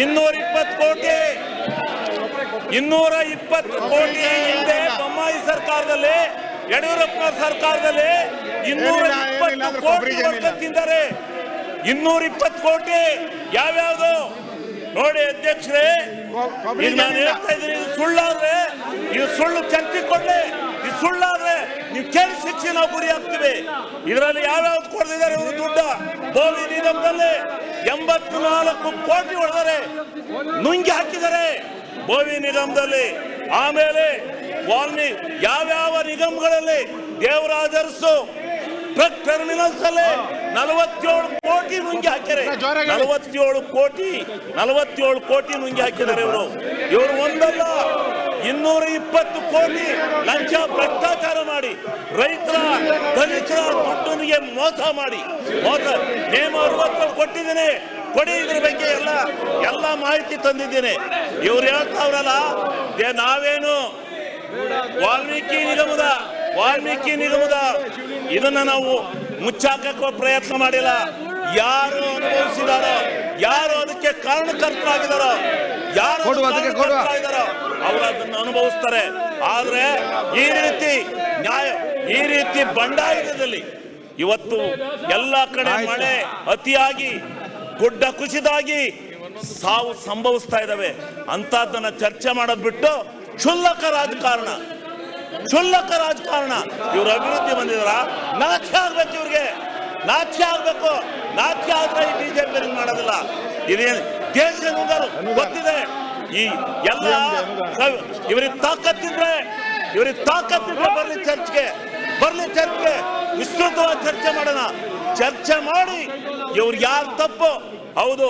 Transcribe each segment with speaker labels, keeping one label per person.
Speaker 1: ಇನ್ನೂರ ಇಪ್ಪತ್ತು ಕೋಟಿ ಇನ್ನೂರ ಇಪ್ಪತ್ತು ಕೋಟಿ ಹಿಂದೆ ಬೊಮ್ಮಾಯಿ ಸರ್ಕಾರದಲ್ಲಿ ಯಡಿಯೂರಪ್ಪ ಸರ್ಕಾರದಲ್ಲಿ ಇನ್ನೂರ ಇಪ್ಪತ್ತು ಕೋಟಿ ಕೊಡ್ತಿದ್ದಾರೆ. ಇನ್ನೂರ ಇಪ್ಪತ್ತು ಕೋಟಿ ಯಾವ್ಯಾವ್ದು ನೋಡಿ ಅಧ್ಯಕ್ಷರೇ ಈಗ ನಾನು. ಹೇಳ್ತಾ ಇದ್ದೀನಿ ಇದು ಸುಳ್ಳಾದ್ರೆ ಇದು ಸುಳ್ಳು ಚರ್ಚೆ ಕೊಡ್ಲಿ ಇದು ಸುಳ್ಳಾದ್ರೆ ನೀವು ಕೇಳಿ ಶಿಕ್ಷೆ ನಾವು ಗುರಿ ಹಾಕ್ತೀವಿ ಇದರಲ್ಲಿ ಯಾವ್ಯಾವ್ದು ಕೊಡ್ತಿದ್ದಾರೆ ಇವರು ದುಡ್ಡ ಬೋವಿ ನಿಗಮದಲ್ಲಿ ಎಂಬತ್ತು ನಾಲ್ಕು ಕೋಟಿ ಹೊಡೆದರೆ ನುಂಗಿ ಹಾಕಿದರೆ ಭೋವಿ ನಿಗಮದಲ್ಲಿ ಆಮೇಲೆ ವಾಲ್ಮಿ ಯಾವ್ಯಾವ ನಿಗಮಗಳಲ್ಲಿ ದೇವರಾಜರ್ಸು ಟ್ರಕ್ ಟರ್ಮಿನಲ್ಸ್ ಅಲ್ಲಿ ನಲವತ್ತೇಳು ಕೋಟಿ ನುಂಗಿ
Speaker 2: ಹಾಕಿದರೆ
Speaker 1: ನಲವತ್ತೇಳು ಕೋಟಿ ನಲವತ್ತೇಳು ಕೋಟಿ ನುಂಗಿ ಹಾಕಿದ್ದಾರೆ ಇವರು. ಇವರು ಒಂದಲ್ಲ. ಇನ್ನೂರ ಇಪ್ಪತ್ತು ಕೋಟಿ ಲಂಚ ಭ್ರಷ್ಟಾಚಾರ ಮಾಡಿ, ರೈತರ ದಲಿತರ ದುಡ್ಡನಿಗೆ ಮೋಸ ಮಾಡಿ, ಮೋಸ. ನೇಮ ಅರವತ್ತರಲ್ಲಿ ಕೊಟ್ಟಿದ್ದೀನಿ. ಕೊಡಿ ಇದ್ರ ಬಗ್ಗೆ ಎಲ್ಲ ಎಲ್ಲ ಮಾಹಿತಿ ತಂದಿದ್ದೀನಿ. ಇವ್ರು ಹೇಳ್ತಾವ್ರಲ್ಲ ನಾವೇನು ವಾಲ್ಮೀಕಿ ನಿಗಮದ ವಾಲ್ಮೀಕಿ ನಿಗಮದ ಇದನ್ನ ನಾವು ಮುಚ್ಚಾಕಕ್ಕೆ ಪ್ರಯತ್ನ ಮಾಡಿಲ್ಲ. ಯಾರು ಅನುಭವಿಸಿದಾರೋ ಯಾರು ಅದಕ್ಕೆ ಕಾರಣಕರ್ತರಾಗಿದಾರ ಯಾರು. ಅವರು ಅದನ್ನು ಅನುಭವಿಸ್ತಾರೆ. ಆದ್ರೆ ಈ ರೀತಿ ನ್ಯಾಯ ಈ ರೀತಿ ಬಂಡಾಯದಲ್ಲಿ ಇವತ್ತು ಎಲ್ಲ ಕಡೆ. ಮಳೆ ಅತಿಯಾಗಿ ಗುಡ್ಡ ಕುಸಿದಾಗಿ ಸಾವು ಸಂಭವಿಸ್ತಾ ಇದಾವೆ ಅಂತದನ್ನ ಚರ್ಚೆ ಮಾಡೋದ್ ಬಿಟ್ಟು ಕ್ಷುಲ್ಲಕ ರಾಜಕಾರಣ ಕ್ಷುಲ್ಲಕ ರಾಜಕಾರಣ. ಇವ್ರ ಅಭಿವೃದ್ಧಿ ಬಂದಿದಾರ? ನಾಚಿಕೆ ಆಗ್ಬೇಕು ಇವ್ರಿಗೆ. ನಾಚಿಕೆ ಆಗ್ಬೇಕು. ನಾಚಿಕೆ ಆದ್ರೆ ಈ ಬಿಜೆಪಿ ಮಾಡೋದಿಲ್ಲ. ಇದೇನು ದೇಶದ ಗೊತ್ತಿದೆ. ಈ ಎಲ್ಲ ಇವರಿಗೆ ತಾಕತ್ತಿದ್ರೆ ಇವ್ರಿಗೆ ತಾಕತ್ತಿದ್ರೆ ಬರ್ಲಿ ಚರ್ಚ್ಗೆ. ಬರ್ಲಿ ಚರ್ಚ್ಗೆ. ವಿಸ್ತೃತವಾಗಿ ಚರ್ಚೆ ಮಾಡೋಣ. ಚರ್ಚೆ ಮಾಡಿ ಇವ್ರು ಯಾರು ತಪ್ಪು? ಹೌದು.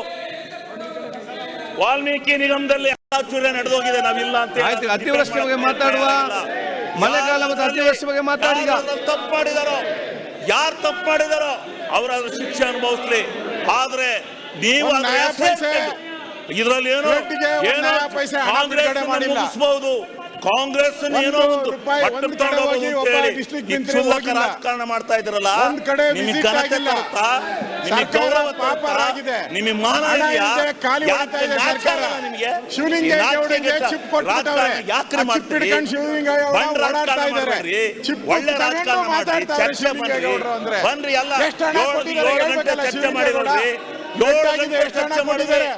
Speaker 1: ವಾಲ್ಮೀಕಿ ನಿಗಮದಲ್ಲಿ ಚೂರ್ಯ ನಡೆದೋಗಿದೆ ನಾವಿಲ್ಲ ಅಂತ
Speaker 3: ಅತಿವೃಷ್ಟಿ ಬಗ್ಗೆ ಮಾತಾಡುವ. ಮಳೆಗಾಲ ಮತ್ತು ಅತಿವೃಷ್ಟಿ ಬಗ್ಗೆ ಮಾತಾಡಿ
Speaker 1: ತಪ್ಪು ಮಾಡಿದಾರೋ? ಯಾರು ತಪ್ಪು ಮಾಡಿದಾರೋ ಅವ್ರ ಶಿಕ್ಷೆ ಅನುಭವಿಸ್ಲಿ. ಆದ್ರೆ ನೀವು ಇದರಲ್ಲಿ ಏನೋ ಕಾಂಗ್ರೆಸ್ ಮುಗಿಸಬಹುದು ಕಾಂಗ್ರೆಸ್ ಏನೋ
Speaker 2: ಒಂದು
Speaker 1: ಹೇಳಿ ರಾಜಕಾರಣ ಮಾಡ್ತಾ ಇದ್ರಲ್ಲ
Speaker 2: ಕನಕ
Speaker 1: ನಿಮಗೆ ತರುತ್ತಾ ನಿಮಗೆ ಮಾನ
Speaker 2: ಖಾಲಿ
Speaker 1: ಯಾಕೆ
Speaker 2: ಹೊಡಿತಾ ಇದೆ ಸರ್ಕಾರ.
Speaker 1: ನಿಮಗೆ
Speaker 2: ಶಿವಲಿಂಗ
Speaker 1: ಈ ನಾಚಿಕೆ
Speaker 2: ಗೌಡರಿಗೆ ಚಿಪ್ ಕೊಟ್ಬಿಟ್ಟವ್ರೆ. ಚಿಪ್
Speaker 1: ಮಾಡ್ತೀರಿ
Speaker 2: ಹಿಡ್ಕೊಂಡು ಶಿವಲಿಂಗ ಓಡಾಡ್ತಾ ಇದ್ದಾರೆ. ಚಿಪ್
Speaker 1: ಒಳ್ಳೆ ರಾಜಕಾರಣ
Speaker 2: ಅಂದ್ರೆ.
Speaker 1: ಬನ್ರಿ ಎಲ್ಲ
Speaker 2: ಎಷ್ಟು ಹಣ
Speaker 1: ಏಳು
Speaker 2: ಕೊಟ್ಟಿದ್ದಾರೆ ಹೇಳ್ಬೇಕಲ್ಲ
Speaker 1: ಚರ್ಚೆ ಮಾಡಿ
Speaker 2: ಗೌಡ.
Speaker 1: ನೋಡ್ರಿ ಏಳು
Speaker 2: ಬೇಕಾಗಿದೆ,
Speaker 1: ಗಂಟೆ
Speaker 2: ಎಷ್ಟು ಹಣ ಕೊಟ್ಟಿದ್ದಾರೆ?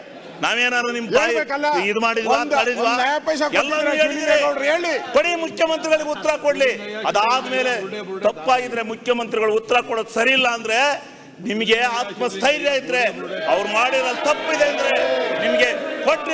Speaker 1: ನಾವೇನಾದ್ರು ನಿಮ್. ಇದು ಮಾಡಿದ್ವಾ
Speaker 2: ಹೇಳಿ.
Speaker 1: ಕೊಡಿ ಮುಖ್ಯಮಂತ್ರಿಗಳಿಗೆ ಉತ್ತರ ಕೊಡ್ಲಿ ಅದಾದ್ಮೇಲೆ ತಪ್ಪಾಗಿದ್ರೆ ಮುಖ್ಯಮಂತ್ರಿಗಳು ಉತ್ತರ ಕೊಡೋದು ಸರಿ ಇಲ್ಲ ಅಂದ್ರೆ ನಿಮಗೆ ಆತ್ಮಸ್ಥೈರ್ಯ ಇದ್ರೆ ಅವ್ರು ಮಾಡಿರೋ ತಪ್ಪಿದೆ ಅಂದ್ರೆ ನಿಮಗೆ ಕೊಟ್ಟರೆ